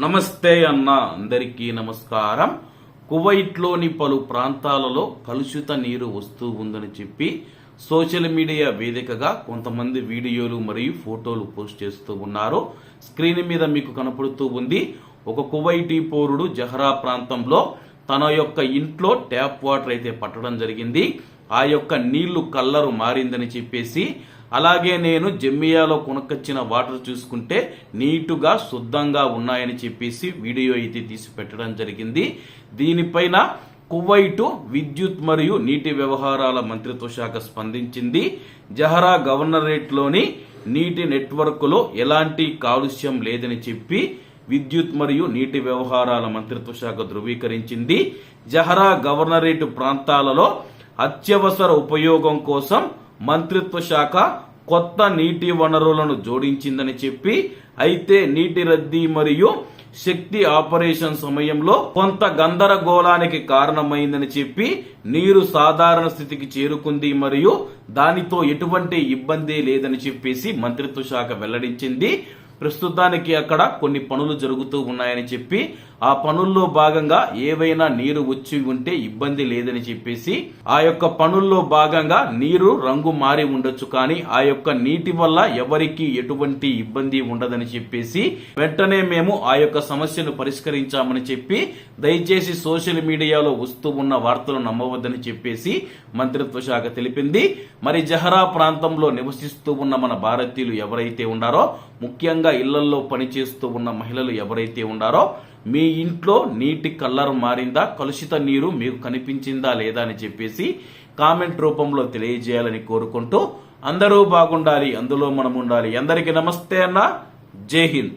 నమస్తే అన్న అందరికీ నమస్కారం. కువైట్లోని పలు ప్రాంతాలలో కలుషిత నీరు వస్తూ ఉందని చెప్పి సోషల్ మీడియా వేదికగా కొంతమంది వీడియోలు మరియు ఫోటోలు పోస్ట్ చేస్తూ ఉన్నారు. స్క్రీన్ మీద మీకు కనపడుతూ ఉంది ఒక కువైటీ పౌరుడు జహరా ప్రాంతంలో తన యొక్క ఇంట్లో ట్యాప్ వాటర్ అయితే పట్టడం జరిగింది. ఆ యొక్క నీళ్ళు కల్లరు మారిందని చెప్పేసి అలాగే నేను జమ్మియాలో కొనుక్కొచ్చిన వాటర్ చూసుకుంటే నీటుగా శుద్ధంగా ఉన్నాయని చెప్పేసి వీడియో అయితే తీసి పెట్టడం జరిగింది. దీనిపైన కువైటు విద్యుత్ మరియు నీటి వ్యవహారాల మంత్రిత్వ శాఖ స్పందించింది. జహరా గవర్నరేట్లోని నీటి నెట్వర్క్లో ఎలాంటి కాలుష్యం లేదని చెప్పి విద్యుత్ మరియు నీటి వ్యవహారాల మంత్రిత్వ శాఖ ధృవీకరించింది. జహరా గవర్నరేట్ ప్రాంతాలలో అత్యవసర ఉపయోగం కోసం మంత్రిత్వ శాఖ కొత్త నీటి వనరులను జోడించిందని చెప్పి అయితే నీటి రద్దీ మరియు శక్తి ఆపరేషన్ సమయంలో కొంత గందరగోళానికి కారణమైందని చెప్పి నీరు సాధారణ స్థితికి చేరుకుంది మరియు దానితో ఎటువంటి ఇబ్బంది లేదని చెప్పేసి మంత్రిత్వ శాఖ వెల్లడించింది. ప్రస్తుతానికి అక్కడ కొన్ని పనులు జరుగుతూ ఉన్నాయని చెప్పి ఆ పనుల్లో భాగంగా ఏవైనా నీరు వచ్చి ఉంటే ఇబ్బంది లేదని చెప్పేసి ఆ యొక్క పనుల్లో భాగంగా నీరు రంగు మారి ఉండొచ్చు కానీ ఆ యొక్క నీటి వల్ల ఎవరికి ఎటువంటి ఇబ్బంది ఉండదని చెప్పేసి వెంటనే మేము ఆ యొక్క సమస్యను పరిష్కరించామని చెప్పి దయచేసి సోషల్ మీడియాలో వస్తూ ఉన్న వార్తలు నమ్మవద్దని చెప్పేసి మంత్రిత్వ శాఖ తెలిపింది. మరి జహరా ప్రాంతంలో నివసిస్తూ ఉన్న మన భారతీయులు ఎవరైతే ఉన్నారో ముఖ్యంగా ఇళ్ళలో పనిచేస్తూ ఉన్న మహిళలు ఎవరైతే ఉన్నారో మీ ఇంట్లో నీటి కలర్ మారిందా కలుషిత నీరు మీకు కనిపించిందా లేదా అని చెప్పేసి కామెంట్ రూపంలో తెలియజేయాలని కోరుకుంటూ అందరూ బాగుండాలి అందులో మనం ఉండాలి. అందరికీ నమస్తే అన్న. జై హింద్.